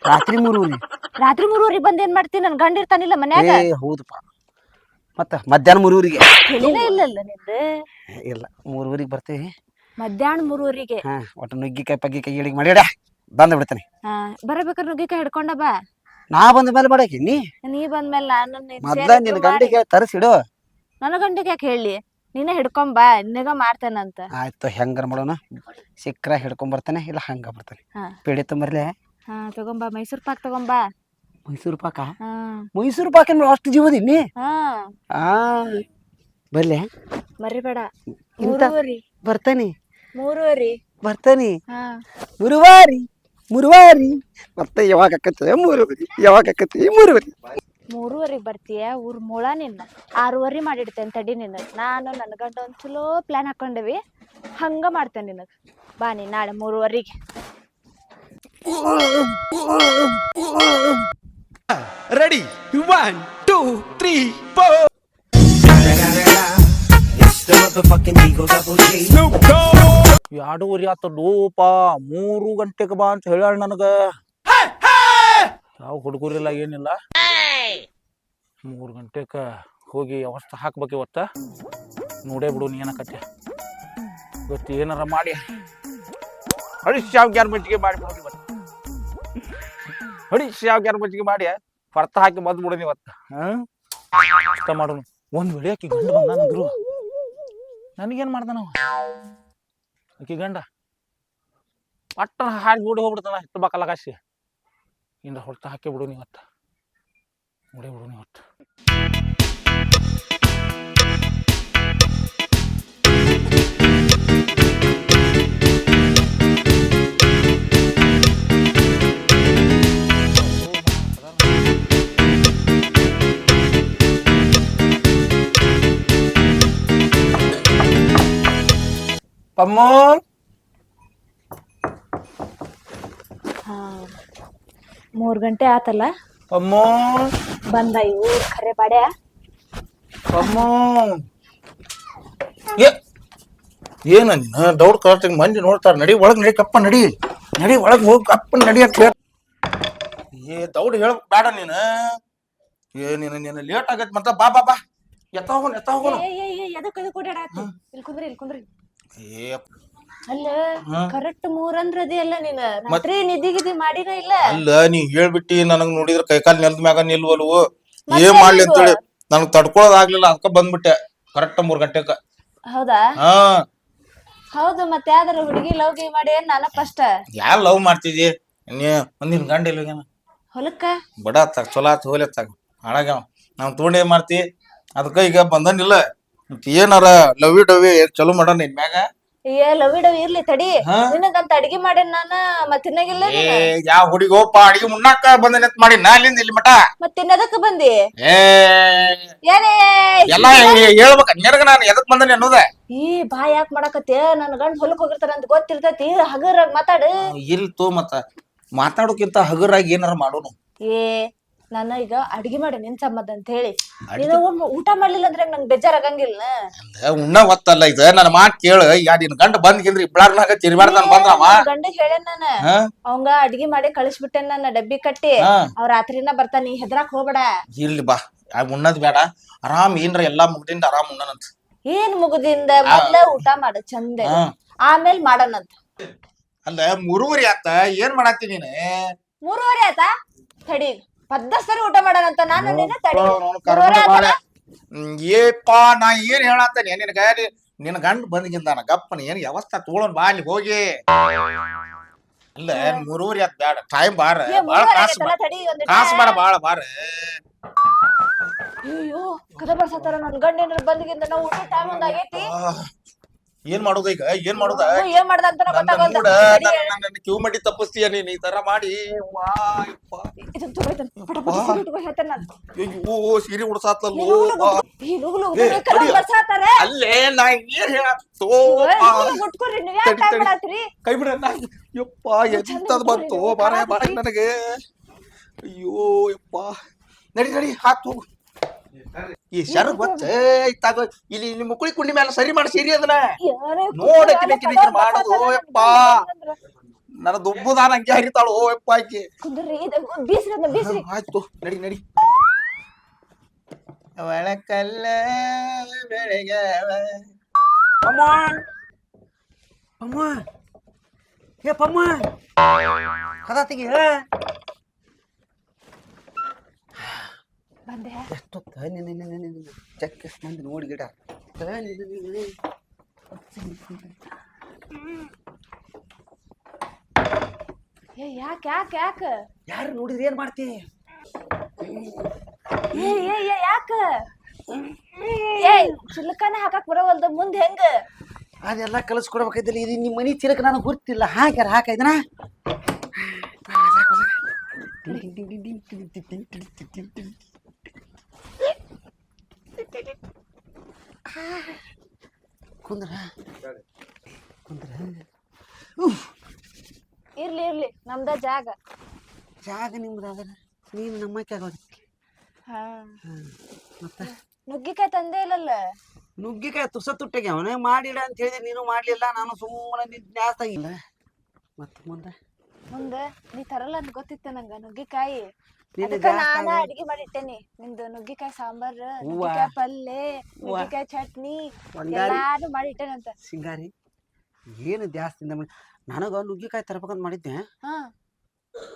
ರಾತ್ರಿ ಮೂರುವರೆ. ರಾತ್ರಿ ಮೂರುವರೆಗೆ ಬಂದ್ ಏನ್ ಮಾಡ್ತೀನಿ ನನ್ ಗಂಡ ಇರ್ತಾನಿಲ್ಲ ಮನ್ಯಾಗ. ಏ ಹೌದಪ್ಪ. ಮತ್ತ ಮಧ್ಯಾಹ್ನ ಮೂರುವರೆಗೆ. ಹೇಳಿನೇ ಇಲ್ಲಲ್ಲ ನಿಂದು. ಇಲ್ಲ. ಮೂರುವರೆಗೆ ಬರ್ತೀವಿ ಮಧ್ಯಾಹ್ನ ಮೂರುವರೆಗೆ. ಹಾ ಒಟ್ಟು ನುಗ್ಗಿಕಾಯಿ ಪಗ್ಗಿಕಾಯಿ ಇಳಿಗೆ ಮಾಡಿಡ ಬಂದು ಬಿಡ್ತೇನೆ. ಹಾ ಬರಬೇಕಾದ್ರೆ ನುಗ್ಗಿಕಾಯಿ ಹಿಡ್ಕೊಂಡ ಬಾ. ನಾ ಬಂದ ಮೇಲೆ ಮಾಡಕ್ಕೆ ನೀ? ನೀ ಬಂದ್ಮೇಲೆ ನಾನು ನಿನ್ ಮೊದ್ಲ ಸೇರಿ ನಿನ್ ಮಾಡಿ- ಗಂಡಿಗೆ ತರಿಸಿಡು. ನನ್ನ ಗಂಡಿಗೆ ಯಾಕೆ ಹೇಳಿ? ನೀನೇ ಹಿಡ್ಕೊಂಬಾ ನಿನಗ ಮಾಡ್ತೇನಂತ ಆಯ್ತು ಹೆಂಗ ಮಾಡೋಣ ಸಿಕ್ಕ್ರ ಹಿಡ್ಕೊಂಡ್ ಬರ್ತಾನೆ ಇಲ್ಲ ಹಂಗ ಬರ್ತಾನೆ. ಹಾ. ಪೇಡೆ ತುಂಬರ್ಲೆ ಹಾ ತಗೊಂಬಾ ಮೈಸೂರ್ ಪಾಕ್ ತಗೊಂಬಾ ಮೈಸೂರು ಪಾಕ? ಹಾ. ಮೈಸೂರು ಪಾಕ ಅಂದ್ರೆ ಅಷ್ಟು ನೀ? ಹಾ. ಆ ಬರ್ಲೆ. ಮರಿಬೇಡ. ಇಂತ ಮೂರುವರಿ. ಬರ್ತಾನೆ. ಮೂರುವರಿ. ಬರ್ತಾನೆ. ಹಾ. ಗುರುವಾರಿ ಮುರುವಾರಿ. ಮತ್ತೆ ಯಾವಾಗ ಆಕತ್ತೆ ಮೂರುವರಿ. ಯಾವಾಗ ಆಕತಿ ಮೂರುವರಿ. ಮೂರುವರೆಗೆ ಬರ್ತೀಯ? ಊರ್ ಮೂಳ ನಿನ್ನ. ಆರೂವರೆ ಮಾಡಿಡ್ತೇನೆ ತಡಿ ನಿನ್ನ ನಾನು ನನ್ನ ಗಂಡ ಒಂದು ಚಲೋ ಪ್ಲ್ಯಾನ್ ಹಾಕೊಂಡೇವಿ. ಹಂಗೆ ಮಾಡ್ತೇನೆ ನಿನಗೆ. ಬಾ ನೀ ನಾಳೆ ಮೂರುವರೆಗೆ. Ready one two three four ಎರಡೂವರೆ ಆತ ಲೋಪ. ಮೂರು ಗಂಟೆಗೆ ಬಾ ಅಂತ ಹೇಳ್ಯಾಳ ನನಗ. ಯಾವ ಹುಡುಗರಿಲ್ಲ ಏನಿಲ್ಲ. ಮೂರು ಗಂಟೆಕ ಹೋಗಿ ಅವಸ್ಥ ಹಾಕ್ಬೇಕು ಇವತ್ತ. ನೋಡೇ ಬಿಡು ನೀ ಏನಕತ್ತೆ. ಇವತ್ತು ಏನಾರ ಮಾಡಿ. ಅಡಿ ಶಾವ್ ಗ್ಯಾರ್ ಮಜ್ಜಿಗೆ ಮಾಡಿ ಇವತ್ತು ಹಳಿ ಶಾವ್ ಗ್ಯಾರ್ ಮಜ್ಜಿಗೆ ಮಾಡಿ ಪರ್ತ ಹಾಕಿ ಮದ್ದು ಬಿಡೋದು ಇವತ್ತು ಹ್ಮ್ ಇಷ್ಟ ಮಾಡೋನು. ಒಂದ್ ವೇಳೆ ಆಕಿ ಗಂಡ ಬಂದಾನಂದ್ರು ನನಗೇನ್ ಮಾಡ್ದಾನವ ಆಕಿ ಗಂಡ ಪಟ್ಟ ಹಾಕಿ ಬಿಡಿ ಹೋಗ್ಬಿಡ್ತಾನ ಹಿಟ್ಟು ಬಾಕಲ್ಲ ಕಾಸಿ ಇಂದ ಹೊರತ ಹಾಕಿ ಬಿಡು ನೀವತ್ತ ನೋಡೇ ಬಿಡು ನೀವತ್ತ ಪಮ್ಮೋ ಮೂರ್ ಗಂಟೆ ಆತಲ್ಲ? ಪಮ್ಮೋ ಬಂದ ಇವು ಖರೆ ಬಾಡ್ಯಾ ಪಮ್ಮೋ ಏ! ಏನ ನೀನು? ದೌಡ್ ಕಳ್ತ ಮಂದಿ ನೋಡ್ತಾರ. ನಡಿ ಒಳಗ್ ನಡಿ ಕಪ್ಪ ನಡಿ. ನಡಿ ಒಳಗ್ ಹೋಗಿ ಕಪ್ಪ ನಡಿ ಅಂತ ಹೇಳ ಏ ದೌಡ್ ಹೇಳ ಬೇಡ ನೀನು. ಏ ನೀನು ನೀನು ಲೇಟ್ ಆಗೈತ್ ಮತ್ತ ಬಾ ಬಾ ಬಾ. ಎತ್ತ ಹೋಗೋಣ ಎತ್ತ ಹೋಗೋಣ ಎದಕ್ ಎದಕ್ ಓಡಾಡಾತಿ ಇಲ್ಲಿ ಕುಂದ್ರಿ ಇಲ್ಲಿ ಕುಂದ್ರಿ. ಏ ಅಲ್ಲ. ಕರೆಕ್ಟ್ ಮೂರ್ ಅದೇ ಅಲ್ಲ ನೀನು. ರಾತ್ರಿ ನಿದ್ದಿ ಗಿದಿ ಮಾಡಿನ ಇಲ್ಲ? ಅಲ್ಲ ನೀ ಹೇಳ್ಬಿಟ್ಟಿ ನನಗ್ ನೋಡಿದ್ರ ಕೈಕಾಲ್ ನೆಲದ ಮ್ಯಾಗ ನಿಲ್ವಲ್ವು. ಏನ್ ಮಾಡ್ಲಿ? ಅಂತೇಳಿ. ನನಗ್ ತಡ್ಕೊಳೋದಾಗ್ಲಿಲ್ಲ ಅದಕ್ಕ ಬಂದ್ಬಿಟ್ಟೆ. ಕರೆಕ್ಟ್ ಮೂರ್ ಗಂಟೆಕ. ಹೌದಾ? ಹಾ. ಹೌದು ಮತ್ತೆ ಯಾವ್ದಾರ ಹುಡುಗಿ ಲವ್ ಗಿ ಮಾಡಿ ನಾನ ಫಸ್ಟ್ ಯಾರ್ ಲವ್ ಮಾಡ್ತಿದಿ ನೀ ಒಂದಿನ ಗಂಡ ಇಲ್ಲ ಹೊಲಕ್ಕ? ಬಡ ಆತಾಗ ಚಲೋ ಆತ್ ಹೋಲಿ ಆತಾಗ ಹಾಳಾಗ್ಯಾವ. ನಾವ್ ತೊಗೊಂಡೇ ಮಾಡ್ತಿ? ಅದಕ್ಕ ಈಗ ಬಂದನಿಲ್ಲ ಮತ್ ಏನಾರ ಲವಿ ಡವಿ ಚಲೋ ಮಾಡ ನಿನ್ ಮ್ಯಾಗ? ಏ ಲವ್ ಡವಿ ಇರ್ಲಿ ತಡಿ. ಹಾ? ನಿನಗಂತ ಅಡಿಗೆ ಮಾಡೇನ್ ನಾನ? ಮತ್ ತಿನ್ನಾಗಿಲ್ಲ ಏ ನೀನ? ಯಾವ ಹುಡುಗೋಪ ಅಡಿಗೆ ಮುನ್ನಾಕ ಬಂದನೆ ಅಂತ ಮಾಡಿ ನಾ ಅಲ್ಲಿಂದ ಇಲ್ಲಿ ಮಟ ಮತ್ ತಿನ್ನದಕ್ಕ ಬಂದಿ? ಏ ಏನೇ? ಎಲ್ಲಾ ಹೇಳ್ಬೇಕ ನಿನಗ ನಾನು ಎದಕ್ ಬಂದನೆ ಅನ್ನೋದ? ಈ ಬಾ ಯಾಕ್ ಮಾಡಾಕತ್ತೆ? ನನ್ ಗಂಡ ಹೊಲಕ್ ಹೋಗಿರ್ತಾರ ಅಂತ ಗೊತ್ತಿರ್ತೈತಿ. ಹಗರಾಗ್ ಮಾತಾಡು. ಇಲ್ ತೋ ಮತ್ತ ಮಾತಾಡೋಕ್ಕಿಂತ ಹಗುರಾಗಿ ಏನಾರ ಮಾಡೋನು? ಏ ನಾನು ಈಗ ಅಡಿಗೆ ಮಾಡಿ ನಿನ್ ಸಂಬಂಧ ಅಂತ ಹೇಳಿ. ನೀನು ಊಟ ಮಾಡ್ಲಿಲ್ಲ ಅಂದ್ರೆ ನಂಗೆ ಬೇಜಾರಾಗಂಗಿಲ್ಲ ಉಣ್ಣ ಗೊತ್ತಲ್ಲ ಇದು ನನ್ನ ಮಾತು ಕೇಳು. ಯಾ ನಿನ್ ಗಂಡ ಬಂದ್ಕಿಂದ್ರಿ ಇಬ್ಳಾರ್ನಾಗ ನಾನು ಬಂದ್ರವ ಗಂಡ ಹೇಳೇನ್ ನಾನು. ಅವಂಗ ಅಡಿಗೆ ಮಾಡಿ ಕಳಿಸ್ಬಿಟ್ಟೆ ನನ್ನ ಡಬ್ಬಿ ಕಟ್ಟಿ. ಅವ್ ರಾತ್ರಿನ ಬರ್ತಾನ ನೀ ಹೆದ್ರಾಕ್ ಹೋಗ್ಬೇಡ. ಇರ್ಲಿ ಬಾ ಉಣ್ಣದ್ ಬೇಡ. ಆರಾಮ್ ಏನ್ರ ಎಲ್ಲಾ ಮುಗ್ದಿಂದ ಆರಾಮ್ ಉಣ್ಣನಂತ. ಏನ್ ಮುಗುದಿಂದ? ಮೊದ್ಲ ಊಟ ಮಾಡ ಚಂದ. ಆಮೇಲೆ ಮಾಡೋಣಂತ ಅಲ್ಲ ಮೂರುವರೆ ಆತ ಏನ್ ಮಾಡಾತಿ ನೀನು? ಮೂರುವರೆ ಆಯ್ತಾ ತಡಿ. ಪದ್ದಸ್ತರಿ ಊಟ ಮಾಡೋಣಂತ ನಾನು ನಿನ್ನ ತಡಿ. ಅವ್ನು ಮೂರುವರೆ ಕರ್ಕೊಂಡ್ ಆತಲ್ಲ? ಹ್ಮ್, ಏಪಾ ನಾ ಏನ್ ಹೇಳತ್ತೇನೆ ನಿನಗ ನಿನ್ನ ಗಂಡ ಬಂದ್ಗಿಂದಾನ ಗಪ್ಪನ ಏನ್ ವ್ಯವಸ್ಥೆ ತೋಳನ್ ಬಾ ಅಲ್ಲಿ ಹೋಗಿ. ಇಲ್ಲ ಮೂರುವರೆ ಅದ್ ಬೇಡ ಟೈಮ್ ಬಾರ ಏ, ಬಾಳ ಕಾಸು ಆಗೈತಲ್ಲ, ತಡಿ ಒಂದ್ ಕಾಸು ಬೇಡ ಬಾಳ ಬಾರ ಅಯ್ಯೋ ಕದ ಬರ್ಸತ್ತಾರ ನನ್ ಗಂಡ ಏನಾರ ಬಂದ್ಗಿಂದ ನಾವು ಊಟ ಟೈಮ್ ಒಂದ್ ಆಗೈತಿ? ಆ, ಏನ್ ಮಾಡೋದ ಈಗ? ಏನ್ ಮಾಡೋದ? ಹ್ಞೂ, ಏನ್ ಮಾಡ್ದ ಅಂತ ಗೊತ್ತಾಗಲ್ಲ ಮೂಡ ನನ್ನ ಕ್ಯೂ ಮಾಡಿ ತಪ್ಪಿಸ್ತೀಯ ನೀನ್ ಈ ತರ ಮಾಡಿ? ವಾ, ಯಪ್ಪ. ಇದನ್ ತಗೋಯ್ತನ್ ಪಟ ಪಟ ಸೀರೆ ಉಟ್ಕೊ ಹೇಳ್ತೇನ್ ನಾನು. ಅಯ್ಯೋ ಸೀರೆ ಈ ಲುಗು ಲುಗು ಏ. ಬರ್ಸಾತಾರ? ಅಲ್ಲೇ ನಾ ಏನ್ ಹೇಳತ್ತೋ ಓ, ಲುಗು ಲುಗು ಉಟ್ಕೊರಿ ನೀವ್ ಯಾಕ್ ತಡಿ, ಟೈಮ್ ತಡಿ. ಮಾಡತ್ತೀರಿ ಕೈ ಬಿಡ ಯಪ್ಪ ಎಂತದ್ ಬಂತು? ಬಾರ ಬಾರ ನನಗೆ. ಅಯ್ಯೋ ಯಪ್ಪ. ನಡಿ ನಡಿ ಹಾತ್ ಹೋಗು ಈ ಶರ್ ಗೊತ್ತ ಇತ್ತಾಗ ಇಲ್ಲಿ ನಿಮ್ಮ ಮುಕುಳಿ ಕುಂಡಿ ಮೇಲೆ ಸರಿ ಮಾಡಿ ಸೀರಿ ಅದನ್ನ. ಯಾರೇ ನೋಡ ಕುಂತ್ಕೊಳ್ಳೋ ಕಿಣಿ ಕಿಣಿ ಕದ ಮಾಡೋದು, ಓಯಪ್ಪ ನನ್ನ ದುಬ್ಬುದಾನ ಹಂಗೆ ಹರಿತಾಳು ಓಯಪ್ಪ ಯಪ್ಪ ಆಕಿ. ಆಯ್ತು ನಡಿ ನಡಿ. ಒಳಕಲ್ಲ ಬೆಳಗ್ಗೆ ಪಮ್ಮ ಪಮ್ಮ ಏ ಪಮ್ಮ. ಕದ ತೆಗಿ ಹೇ ಬಂದೆ ನಿನ್ನ ಚೆಕ್ ಎಷ್ಟು ಮಂದಿ ನೋಡಿ ಗಿಡ ಏ ಯಾಕೆ ಯಾಕೆ ಯಾಕ ಯಾರು ನೋಡಿದ್ರೆ ಏನು ಮಾಡ್ತಿ ಏ ಏ ಏ ಯಾಕ ಏ ಚಿಲ್ಕನ ಹಾಕಕ್ ಬರವಲ್ದ ಮುಂದೆ ಹೆಂಗ ಅದೆಲ್ಲ ಕಲಿಸ್ಕೊಡ್ಬೇಕೈತಿಲ್ಲ ಇದು ನಿಮ್ಮ ಮನಿ ಚಿಲಕ ನನಗೆ ಗೊತ್ತಿಲ್ಲ ಹಾಕ್ಯಾರ ಹಾಕ ಇದನ್ನ ಕುಂದ್ರ. ಕುಂದ್ರ. ಇರ್ಲಿ ಇರ್ಲಿ ನಮ್ದ ಜಾಗ. ಜಾಗ ನಿಮ್ದು ಅದರ ನೀನು ನಮ್ಮ ಆಗೋದು ಹಾ. ಮತ್ತ? ನುಗ್ಗಿಕಾಯಿ ತಂದೆ ಇಲ್ಲಲ್ಲ? ನುಗ್ಗಿಕಾಯಿ ತುಸ ತುಟ್ಟಿಗೆ ಅವನೇ ಮಾಡಿಡ ಅಂತ ಹೇಳಿದ್ರೆ ನೀನು ಮಾಡ್ಲಿಲ್ಲ ನಾನು ಸುಮ್ಮನೆ ನಿಂತು ನ್ಯಾಸ್ತಾಗಿಲ್ಲ ಮತ್ತೆ ಮುಂದೆ? ಮುಂದೆ ನೀ ತರಲ್ಲ ಅಂತ ಗೊತ್ತಿತ್ತ ನಂಗ ನುಗ್ಗಿಕಾಯಿ. ಅದಕ್ಕ ನಾನ ಅಡಿಗೆ ಮಾಡಿಟ್ಟೇನಿ. ನಿಂದು ನುಗ್ಗಿಕಾಯಿ ಸಾಂಬಾರ್. ನುಗ್ಗಿಕಾಯಿ ಪಲ್ಲೆ ನುಗ್ಗಿಕಾಯಿ ಚಟ್ನಿ ಎಲ್ಲಾನು ಮಾಡಿಟ್ಟೇನಂತ ಸಿಂಗಾರಿ ಏನು ಜಾಸ್ತಿ ನನಗ ನುಗ್ಗಿಕಾಯಿ ತರಬೇಕಂತ ಮಾಡಿದ್ದೆ. ಹಾ.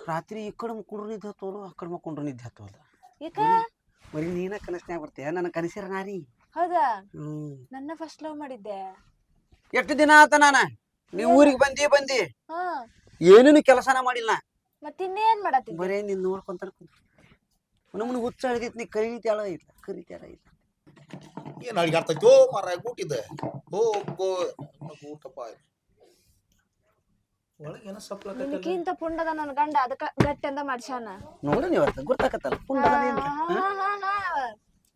ರಾತ್ರಿ ಈ ಕಡೆ ಕುಡ್ರು ನಿದ್ದೆ ಹತ್ತೋದು ಆ ಕಡೆ ಕುಂಡ್ರ ನಿದ್ದೆ ಹತ್ತೋದು. ಈಗ ಬರೀ ನೀನ ಕನಸ್ನ್ಯಾಗ ಬರ್ತೀಯ ನನ್ನ ಕನಸಿರ ನಾರಿ. ಹೌದಾ? ನನ್ನ ಫಸ್ಟ್ ಲವ್ ಮಾಡಿದ್ದೆ. ಎಷ್ಟು ದಿನ ಆತ ನಾನ? ನೀ ಊರಿಗೆ ಬಂದಿ ಬಂದಿ. ಹಾ. ಏನೇನು ಕೆಲಸನ ಮಾಡಿಲ್ಲ. ಮತ್ ಇನ್ನೇನ್ ಮಾಡತ್ತಿದ್ದೆ ಬರೇ ನಿನ್ ನೋಡ್ಕೊಂತ ನಮ್ಮನ್ನ ಹುಚ್ಚ ಹಿಡಿದೈತಿ ನೀ ಕರಿತ್ಯಾಳ ಇಲ್ಲ ಕರಿತ್ಯಾಳ ಇಲ್ಲ. ಏನ್ ಅಡಿಗೆ ಆಗ್ತೈತೋ ಮರ ಊಟಿದ ಹೋಗೋ ಊಟಪ್ಪ. ಒಳಗೇನ ಸಪ್ಲ ನಿನಗಿಂತ ಪುಂಡದ ನನ್ ಗಂಡ ಅದಕ್ಕ ಗಟ್ಟಿಂದ ಮಾಡ್ಸ್ಯಾನ. ನೋಡು.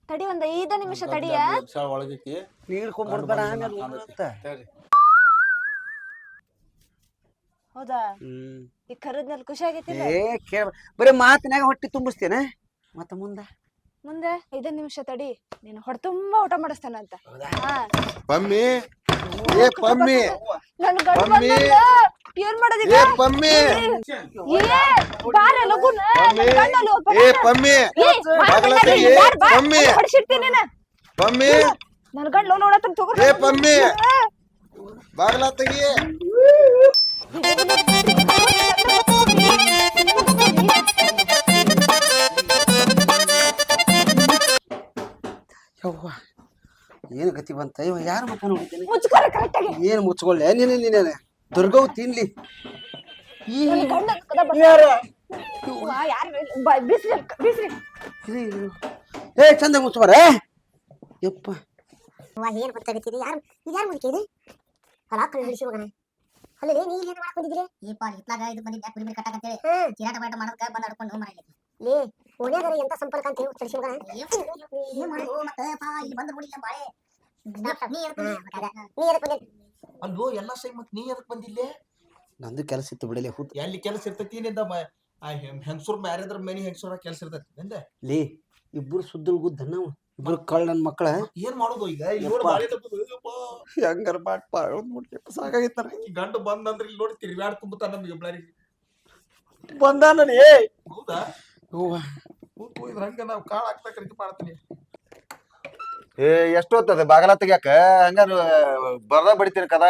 ತಡಿ ಒಂದ್ ಐದ ನಿಮಿಷ ತಡಿಯ ಒಳಗೈತಿ ಆಮೇಲೆ. ಹೌದಾ? ಈ ಈಗ ಕರದ್ನಲ್ಲಿ ಖುಷಿ ಆಗೈತಿಲ್ಲ ಏ ಕೇಳ ಬರೀ ಮಾತಿನಾಗ ಹೊಟ್ಟಿ ತುಂಬಿಸ್ತೇನೆ ಮತ್ತ ಮುಂದ? ಮುಂದೆ ಐದ ನಿಮಿಷ ತಡಿ ನೀನು ಹೊಡೆ ತುಂಬಾ ಊಟ ಮಾಡಿಸ್ತಾನಂತ ಹಾ. ಪಮ್ಮಿ ಏ ಪಮ್ಮಿ. ನನ್ ಗಂಡ ಮಮ್ಮಿ. ಬಂದಲ್ಲ. ಏನ್ ಮಾಡೋದೀಗ? ಏ ಪಮ್ಮಿ. ಏ ಬಾರ ಲಗುನ? ಪಮ್ಮಿ. ನನ್ ಗಂಡ ಅಲ್ಲಿ ಒಬ್ಬ ಏ ಬಂದ. ಪಮ್ಮಿ. ಏ, ಬಾ, ಬಾಗಲ ಬಾ, ಬಾ, ಪಮ್ಮಿ. ಅಲ್ಲಿ ಹೊಡ್ಸಿಡ್ತೀನಿ ನೀನು. ಪಮ್ಮಿ. ನನ್ ಗಂಡ ಲೋನ್ ನೋಡತ್ತ ತಗೋ. ಏ ಪಮ್ಮಿ. ಬಾಗಲ ತೆಗಿ. ಯವ್ವ ಏನು ಗತಿ ಬಂತ? ಇವ ಯಾರ ಮುಖ ನೋಡಿದ್ದೇನೆ? ಮುಚ್ಕೋರ ಕರೆಕ್ಟ್ ಏನು ಮುಚ್ಕೊಳ್ಳೆ ನೀನು ನೀನೇನೆ? ದುರ್ಗವು ತಿನ್ಲಿ. ಈ ನನ್ ಗಂಡ ಕದ ಬಸ್- ಯಾರ? ಬ- ಬಿಸ್ರಿ ಬಿಸ್ರಿ ಇದು. ಏ ಚಂದ ಮುಚ್ಚಬಾರ ಯಪ್ಪ. ಏನು ಗೊತ್ತಾಗತ್ತಿದೆ ಯಾರು ಇದು ಯಾರು ಮುದುಕಿ ಇದು? ಕಣ್ಣು ಹಿಡಿಸಿ ಹೋಗಣ. ಅಲ್ಲೇ ನೀ ಏನ್ ಮಾಡಕ್ ಬಂದಿದ್ರಿ ಏಪ ಹಿತ್ಲಾಗ ಇದು ಬಂದಿದ್ದೆ ಕುರಿ ಮರಿ ಕಟ್ಟಕ್ ಅಂತೇಳಿ ಚಿರಾಟ ಬಾಟ ಮಾಡಕ ಬಂದ್ ಅಡ್ಕೊಂಡು ಮರ ಲೇ ಓಣ್ಯಾಗರ ಎಂತ ಸಂಪರ್ಕ ಅಂತ ಹೇಳಿ ತಿಳಿಸಿ ಹೋಗಣ ಏನ್ ಮಾಡೋದು ಮತ್ತೆ ಪಾ ಇಲ್ಲಿ ಬಂದು ನೋಡಿಲ್ಲ ಬಾಳೆ. ನೀ ಎದಕ್ ಬಂದಿ? ನೀ ಎದಕ್ಕೆ ಬಂದೆ? ಅಲ್ಲೋ ಎಲ್ಲ ಸೈ ಮತ್ ನೀ ಎದಕ್ ಬಂದಿಲ್ಲೇ ನಂದು ಕೆಲಸ ಇತ್ತು ಬಿಡಲಿ ಹುತ್. ಎಲ್ಲಿ ಕೆಲಸ ಇರ್ತೈತಿ ನಿಂದ ಹೆಂಗಸೂರ್ ಮ್ಯಾರೇದ್ರ ಮನಿ ಹೆಂಗಸೂರ ಕೆಲಸ ಇರ್ತೈತಿ ನಿಂದ? ಲೇ ಇಬ್ಬರು ಸುದ್ದಲ್ ಗುದ್ದ ನಾವು ಇಬ್ರು ಕಳ್ಳ ನನ್ನ ಮಕ್ಕಳ ಏನ್ ಮಾಡೋದು ಈಗ ಇಲ್ಲಿ ನೋಡಿ ಯಪ್ಪ. ಬಾಳೆ ತಪ್ಪದು ಯಪ್ಪ. ಹೆಂಗಾರ ಬಾಟ್ಪ ಮುಟ್ಟಿ ಸಾಕಾಗಿತ್ತಾರ ಈ ಗಂಡು ಬಂದಂದ್ರೆ ಇಲ್ಲಿ ನೋಡಿ ತಿರ್ಗಾಡ್ ತುಂಬುತ್ತಾನ ನಮ್ಗೆ ಬ್ಲಾರಿಗೆ ಬಂದಾನ ಹೌದಾ ಹೂವ ಕೂತ್ ಹೋಯ್ದ್ರ ಹಂಗ ನಾವು ಕಾಳು ಹಾಕ್ತಾ ಕರಿತಿ ಮಾಡ್ತೀನಿ ಏ ಎಷ್ಟು ಹೊತ್ತದ ಬಾಗಲ ತೆಗ್ಯಾಕ ಹಂಗಾರ ಬರ್ದ ಬಡಿತೀನಿ ಕದ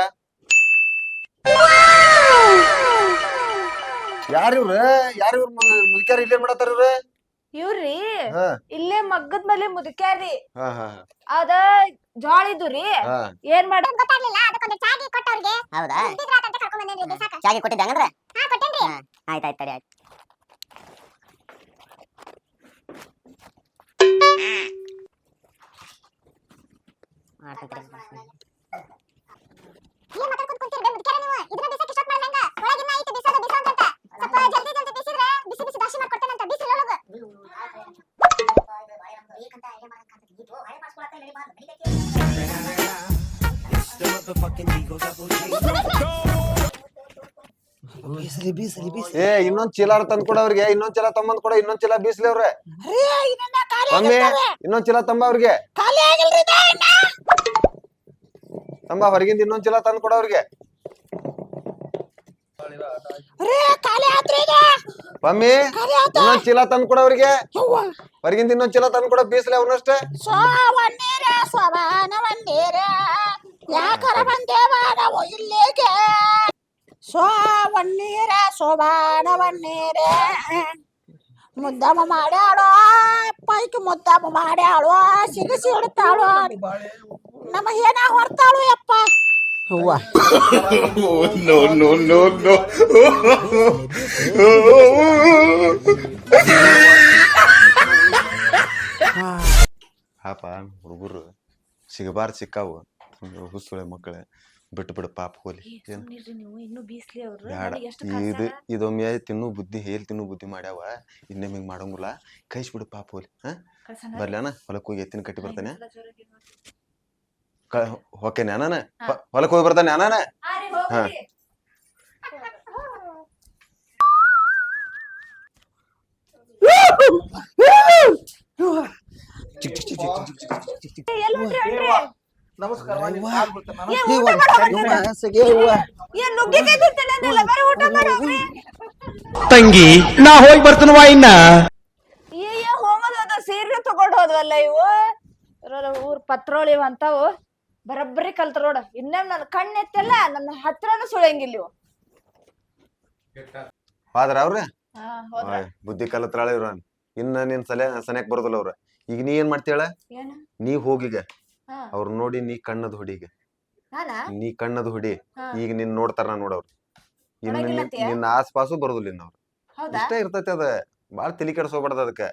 ಯಾರ ಇವ್ರ ಯಾರ ಇವ್ರ ಮುದುಕ್ಯಾರ ಇಲ್ಲೇ ಮಾಡತ್ತಾರ ಇವ್ರ ಇವ್ರಿ ಹಾ. ಇಲ್ಲೇ ಮಗ್ಗದ ಮೇಲೆ ಮುದುಕ್ಯಾರಿ. ಹಾ ಹಾ ಅದ ಜೋಳ ಇದ್ದುರಿ. ಹಾ. ಏನ್ ಮಾಡ ಗೊತ್ತಾಗ್ಲಿಲ್ಲ ಅದಕ್ಕೊಂದು ಚಾಗಿ ಕೊಟ್ಟವ್ರಿಗೆ. ಹೌದಾ? ಕರ್ಕೊಂಡ್ ಬಂದೇನ್ರಿ ಬಿಸಾಕ ಚಾಗಿ ಕೊಟ್ಟಿದ್ದೆ ಹಂಗಂದ್ರ? ಹಾ ಕೊಟ್ಟೇನ್ರಿ. ಆಯ್ತು ಆಯ್ತು ತಡಿ ಆಯ್ತು. ಏನ್ ಮಾತಾಡ್ಕೊಂಡ್ ಕುಂತಿರ್ಬೇಕು ಮುದ್ಕ್ಯಾರ ನೀವು? ಇದನ್ನ ಬಿಸಕ್ಕೆ ಸ್ಟಾರ್ಟ್ ಮಾಡ್ಲಂಗ? ಒಳಗಿನ್ನ ಐತೆ ಬಿಸೋದು ಬಿಸೋದು ಅಂತ. ಸ್ವಲ್ಪ ಜಲ್ದಿ ಜಲ್ದಿ ಬಿಸಿದ್ರೆ ಬಿಸಿ ಬಿಸಿ ದಾಶಿ ಮಾಡ್ಕೊಡ್ತೇನಂತ ಬಿಸಿ ಒಳಗ. ಬೀಸಲಿ ಬೀಸಲಿ ಬೀಸಲಿ. ಏ ಇನ್ನೊಂದ್ ಚೀಲ ತಂದ್ ಕೊಡ ಅವ್ರಿಗೆ. ಇನ್ನೊಂದ್ ಚೀಲ ತಮ್ಮಂದ್ ಕೊಡ ಇನ್ನೊಂದ್ ಚೀಲ ಬೀಸ್ಲಿ ಅವ್ರೆ ಮಮ್ಮಿ ಇನ್ನೊಂದ್ ಚೀಲ ತಂಬ ಅವ್ರಿಗೆ. ತಂಬ ಹೊರಗಿಂದ ಇನ್ನೊಂದ್ ಚೀಲ ತಂದ್ ಕೊಡ ಅವ್ರಿಗೆ. ಮಮ್ಮಿ ಇನ್ನೊಂದ್ ಚೀಲ ತಂದ್ ಕೊಡ ಅವ್ರಿಗೆ ಹೊರಗಿಂದ ಇನ್ನೊಂದ್ ಚೀಲ ತಂದ್ ಕೊಡ ಬೀಸ್ಲಿ ಅವನಷ್ಟೇ. ಯಾಕರ ಬಂದೇವ ನಾವು ಇಲ್ಲಿಗೆ? ಸೋವಣ್ಣೀರ ಸೋಬಾನವನ್ನೀರ ಮುದ್ದಮ್ಮ ಮಾಡ್ಯಾಳೋ ಪೈಕಿ ಮುದ್ದಮ್ಮ ಮಾಡ್ಯಾಳೋ ಸಿಗಿಸಿ ಹಿಡ್ತಾಳೋ. ನಮ್ಮ ಏನ ಹೊರ್ತಾಳು ಯಪ್ಪ? ಹೂವ no, no, no, no. ಪಾಪ ಹುಡುಗರು ಸಿಗಬಾರ್ದು ಸಿಕ್ಕಾವು. ಹುಸುಳೆ ಮಕ್ಕಳು ಬಿಟ್ಟು ಬಿಡು ಪಾಪ ಹೋಲಿ. ಬೇಡ ಇದು. ಇದೊಮ್ಮೆ ತಿನ್ನು ಬುದ್ಧಿ ಹೇಳಿ ತಿನ್ನು ಬುದ್ಧಿ ಮಾಡ್ಯಾವ. ಇನ್ನೊಮ್ಮೆ ಹಿಂಗ್ ಮಾಡೋಂಗಿಲ್ಲ. ಕೈಸ್ ಬಿಡು ಪಾಪ ಹೋಲಿ ಹಾ? ಬರ್ಲೇನ ಹೊಲಕ್ಕೆ ಹೋಗಿ ಎತ್ತಿನ ಕಟ್ಟಿ ಬರ್ತಾನೆ. ಹೊಕ್ಕೇನೆ ಅನಾನ ಹೊಲಕ್ಕೆ ಹೋಗಿ ಬರ್ತಾನೆ ಅನಾನ ಹಾ. ತಂಗಿ ನಾ ಹೋಗಿ ಬರ್ತೀನವಾ ಇನ್ನ. ಹೋದ ಸೀರೆ ತಗೊಂಡ್ ಹೋದ್ವಲ್ಲ ಇವು? ಊರ್ ಪತ್ರೋಳಿ ಅಂತಾವು. ಬರಬ್ಬರಿ ಕಲ್ತ ನೋಡ. ಇನ್ನೇನ್ ನನ್ ಕಣ್ಣ್ ಎತ್ತಲ್ಲ ನನ್ನ ಹತ್ರನೂ ಸುಳಂಗಿಲ್ಲ ಇವು ಅವ್ರ? ಹಾ ಹೋದ್ರ. ಬುದ್ಧಿ ಕಲತ್ರಾಳ ಇವ್ರ. ಇನ್ನ ನಿನ್ ಸಲ ಸನ್ಯಾಕ್ ಬರೋದಿಲ್ಲ ಅವ್ರ. ಈಗ ನೀ ಏನ್ ಮಾಡ್ತೀಯಳ? ಏನ? ನೀ ಹೋಗಿಗ ಹಾ. ಅವ್ರ ನೋಡಿ ನೀ ಕಣ್ಣದ್ ಹೊಡಿಗ ನಾನಾ? ನೀ ಕಣ್ಣದ್ ಹೊಡಿ. ಹಾ. ಈಗ ನಿನ್ ನೋಡ್ತಾರ ನೋಡವ್ರು ಇನ್ನು ನಿನ್ನ ಆಸ್ಪಾಸು ಬರೋದಿಲ್ಲ ಇನ್ನ ಅವ್ರು. ಹೌದಾ? ಇಷ್ಟ ಇರ್ತೈತಿ ಅದ. ಬಾಳ ತಲಿ ಕೆಡ್ಸೋಗ್ಬಾರ್ದ ಅದಕ್ಕ.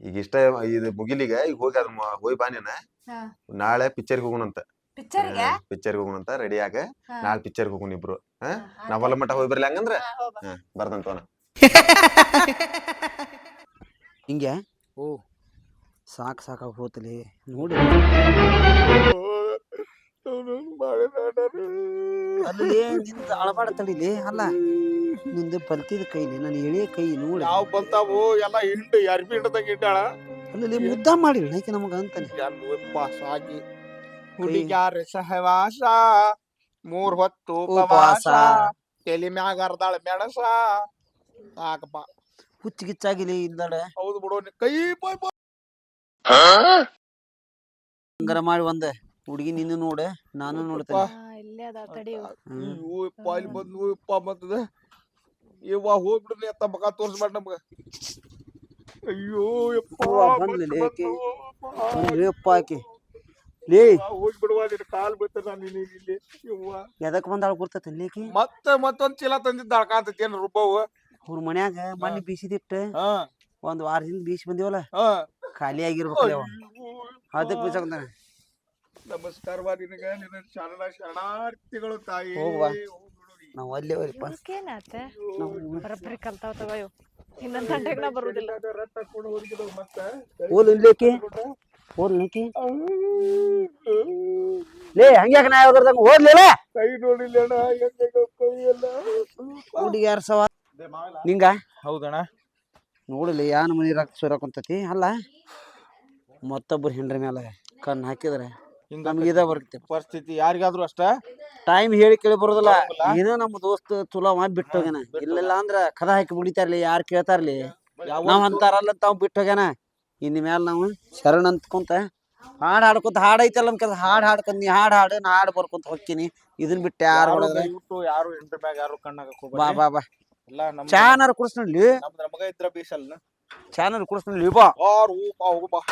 ಈಗ ಇಷ್ಟ ಇದು ಮುಗಿಲಿಗ ಈಗ ಹೋಗಿ ಅದ್ ಹೋಗಿ ಬಾ ನೀನ. ಹಾ. ನಾಳೆ ಪಿಕ್ಚರ್ಗೆ ಹೋಗೋಣಂತ ಪಿಕ್ಚರ್ಗೆ ಪಿಕ್ಚರ್ಗೆ ಹೋಗೋಣಂತ ರೆಡಿ ಆಗ. ನಾಳೆ ಪಿಕ್ಚರ್ಗೆ ಹೋಗೋಣ ಇಬ್ರು. ಹಾ? ನಾವ್ ಹೊಲ ಮಟ್ಟ ಹೋಗಿ ಬರ್ಲಿ ಹಂಗಂದ್ರ? ಹಾ, ಬರ್ದಂತವನ ಹಿಂಗೆ? ಓ ಸಾಕು ಸಾಕಾಗಿ ಹೋತಲಿ. ನೋಡಿ. ಅಲ್ಲಿ ನಿಂತ ಅಳಬಾಡ ತಡಿಲಿ ಅಲ್ಲ. ನಿಂದು ಪಲ್ತಿದ ಕೈಲಿ ನನ್ನ ಎಳೆಯ ಕೈ ನೋಡಿ. ಯಾವ ಬಂತಾವು ಎಲ್ಲ ಹಿಂಡು ಅರ್ಬಿ ಹಿಂಡದಂಗ ಇಟ್ಟಾಳ. ಅಲ್ಲಿ ಮುದ್ದ ಮಾಡಿ ನೈಕೆ ನಮಗ ಅಂತಾನೆ. ಎಲ್ಲಪ್ಪ ಸಾಗಿ ಹುಡುಗ್ಯಾರ ಸಹವಾಸ ಮೂರ್ ಹೊತ್ತು ಉಪವಾಸ. ತಲಿ ಮ್ಯಾಗ ಅರ್ದಾಳ ಮೆಣಸ. ಸಾಕಪ್ಪ. ಹುಚ್ಚಿಗಿಚ್ಚಾಗಿಲಿ ಇಲ್ದಾಡ ಹೌದು ಬಿಡು ನೀ ಕೈ ಬಾಯ್ ಬಾಯ್ ಹಂಗಾರ ಮಾಡಿ ಒಂದ ಹುಡುಗಿ ನಿನ್ನ ನೋಡ ನಾನು ನೋಡ್ತೇನೆ. ಇಲ್ಲೇ ಅದ ತಡಿ ಇವು. ಹ್ಮ್. ಅಯ್ಯೋ ಯಪ್ಪ ಇಲ್ಲಿ ಬಂದು ಇಪ್ಪ ಮತ್ತದ. ಇವ ಹೋಗ್ಬಿಡ್ಲಿ ಅಂತ ಮಗ ತೋರ್ಸ್ಬೇಡ ನಮ್ಗ ಅಯ್ಯೋ ಯಪ್ಪ ಅವ್ವ ಬಂದ್ಲಿ ಲೇಕಿ. ರೇಪ್ಪ ಆಕಿ ಲೇ ಹೋಗ್ಬಿಡುವ ನಿನ್ ಕಾಲ್ ಬಿತ್ತ ನಾನು ಇಲ್ಲಿ ಯವ್ವ ಎದಕ್ ಬಂದಾಳ ಗುರ್ತೈತಿ ಲೇಕಿ ಮತ್ತೆ ಮತ್ತೊಂದ್ ಚೀಲ ತಂದಿದ್ದ ಅಳ್ಕಾಂತೈತಿ ಏನ್ ರೂಪವು ಅವ್ರ ಮನ್ಯಾಗ ಮಣ್ಣಿ ಬೀಸಿದಿಟ್ಟ ಹಾ ಒಂದ್ ವಾರ ಹಿಂದ್ ಬೀಸಿ ಬಂದಿವಲ್ಲ ಹಾ ಖಾಲಿ ಆಗಿರ್ಬೇಕಲ್ಲ ಅವ ಅದಕ್ ಬೀಸಕಂತಾನೆ ನಮಸ್ಕಾರವಾ ನಿನಗ ನಿನ್ನ ಶರಣ ಶರಣಾರ್ಥಿಗಳು ತಾಯಿ ಹೋಗ್ವಾ. ನಾವ್ ಅಲ್ಲೇ ಕಲ್ತಾವ ತಗೋ ಇವು ಇನ್ನೊಂದ್ ನಾ ಓಲ್ ಓಲ್ ಲೇ ಹಂಗ್ಯಾಕ ನಾ ಓದ್ಲಿಲ್ಲ ಕೈ ನೋಡಿಲ್ಲ ಅಣ್ಣ ಹೆಂಗ ಕೈ ಎಲ್ಲ ಸವ ನಿಂಗ? ಹೌದಣ್ಣ. ನೋಡಲಿ ಯಾನ್ ಮನಿ ರಕ್ತ ಸುರಕೊಂತತಿ ಅಲ್ಲ? ಮತ್ತೊಬ್ಬರು ಹೆಂಡ್ರ ಮೇಲೆ ಕಣ್ಣು ಹಾಕಿದ್ರೆ ನಮ್ಗೆ ಇದ ಬರ್ತೈತಿ. ಪರಿಸ್ಥಿತಿ ಯಾರಿಗಾದ್ರೂ ಅಷ್ಟ? ಟೈಮ್ ಹೇಳಿ ಕೇಳಿ ಬರೋದಿಲ್ಲ. ಏನೋ ನಮ್ಮ ದೋಸ್ತ್ ಚಲೋ ಮಾಡಿ ಬಿಟ್ಟು ಹೋಗ್ಯಾನ. ಇಲ್ಲಿಲ್ಲ ಅಂದ್ರ ಕದ ಹಾಕಿ ಮುಡಿತಾರ್ಲಿ ಯಾರು ಕೇಳ್ತಾರ್ಲಿ? ನಾವ್ ಅಂತಾರಲ್ಲ ತಾವ್ ಬಿಟ್ಟು ಹೋಗ್ಯಾನ. ಇನ್ ಮ್ಯಾಲ ನಾವು ಶರಣ ಅಂತಕೊಂತ ಹಾಡ್ ಹಾಡ್ಕೊಂತ ಹಾಡ್ ಐತಲ್ಲ ನಮ್ ಕೆಲ್ಸ. ಹಾಡ್ ಹಾಡ್ಕೊಂಡ್ ನೀ ಹಾಡ್ ಹಾಡು ನಾ ಹಾಡ್ ಬರ್ಕೊಂತ ಹೋಗ್ತೀನಿ. ಇದನ್ ಬಿಟ್ಟು ಯಾರು ಯಾರು ಹೊಡೆದ್ರೆ ದಯವಿಟ್ಟು ಯಾರು ಹೆಂಡ್ರ ಮ್ಯಾಗ ಯಾರು ಕಣ್ಣಾಗ ಬಾ ಬಾ ಬಾ. ಎಲ್ಲ ನಮ್ಮ ಚಾನಾರ ಕುಡಿಸ್ನಲ್ಲಿ ಇದ್ರ ಚಾನಾರ ಕುಡಿಸ್ನಲ್ಲಿ ಬಾ. ಬಾ ಹೋಗು ಬಾ.